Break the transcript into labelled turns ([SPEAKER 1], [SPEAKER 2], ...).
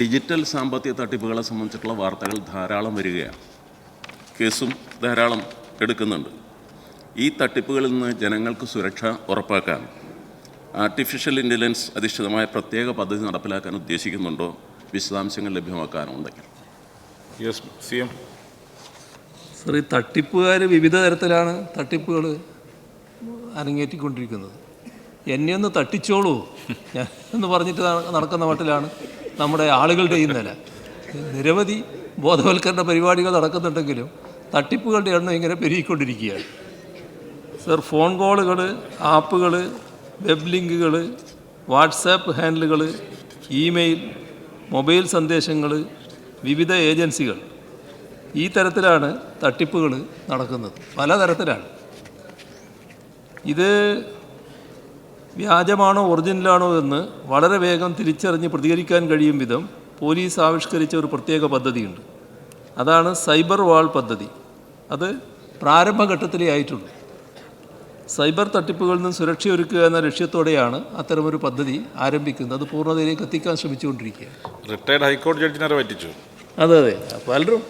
[SPEAKER 1] Digital സാമ്പത്തിക തട്ടിപ്പുകളെ സംബന്ധിച്ചിട്ടുള്ള വാർത്തകൾ ധാരാളം വരികയാണ്. കേസും ധാരാളം എടുക്കുന്നുണ്ട്. ഈ തട്ടിപ്പുകളിൽ നിന്ന് ജനങ്ങൾക്ക് സുരക്ഷ ഉറപ്പാക്കാൻ ആർട്ടിഫിഷ്യൽ ഇന്റലിജൻസ് അധിഷ്ഠിതമായ പ്രത്യേക പദ്ധതി നടപ്പിലാക്കാൻ ഉദ്ദേശിക്കുന്നുണ്ടോ? വിശദാംശങ്ങൾ ലഭ്യമാക്കാനുണ്ടെങ്കിൽ.
[SPEAKER 2] യെസ് സി എം
[SPEAKER 3] സർ ഈ തട്ടിപ്പുകാർ വിവിധ തരത്തിലാണ് തട്ടിപ്പുകൾ അരങ്ങേറ്റിക്കൊണ്ടിരിക്കുന്നത്. എന്നെ ഒന്ന് തട്ടിച്ചോളൂ. ഞാൻ എന്ന് പറഞ്ഞിട്ട് നട- നടക്കുന്ന മട്ടിലാണ് നമ്മുടെ ആളുകളുടെ ഈ നില. നിരവധി ബോധവൽക്കരണ പരിപാടികൾ നടക്കുന്നുണ്ടെങ്കിലും തട്ടിപ്പുകളുടെ എണ്ണം ഇങ്ങനെ പെരുകിക്കൊണ്ടിരിക്കുകയാണ്. സർ ഫോൺ കോളുകൾ ആപ്പുകൾ വെബ് ലിങ്കുകൾ വാട്സാപ്പ് ഹാൻഡിലുകൾ ഇമെയിൽ മൊബൈൽ സന്ദേശങ്ങൾ വിവിധ ഏജൻസികൾ. ഈ തരത്തിലാണ് തട്ടിപ്പുകൾ നടക്കുന്നത്. പലതരത്തിലാണ്. ഇത് വ്യാജമാണോ ഒറിജിനലാണോ എന്ന് വളരെ വേഗം തിരിച്ചറിഞ്ഞ് പ്രതികരിക്കാൻ കഴിയും വിധം പോലീസ് ആവിഷ്കരിച്ച ഒരു പ്രത്യേക പദ്ധതിയുണ്ട്. അതാണ് സൈബർ വാൾ പദ്ധതി. അത് പ്രാരംഭഘട്ടത്തിലേ ആയിട്ടുള്ളൂ. സൈബർ തട്ടിപ്പുകളിൽ നിന്ന് സുരക്ഷയൊരുക്കുക എന്ന ലക്ഷ്യത്തോടെയാണ് അത്തരമൊരു പദ്ധതി ആരംഭിക്കുന്നത്. അത് പൂർണതയിലേക്ക് എത്തിക്കാൻ ശ്രമിച്ചുകൊണ്ടിരിക്കുക
[SPEAKER 2] റിട്ടയർഡ് ഹൈക്കോടതി ജഡ്ജിനെ പറ്റിച്ചു.
[SPEAKER 3] അതെ അതെ. പലരും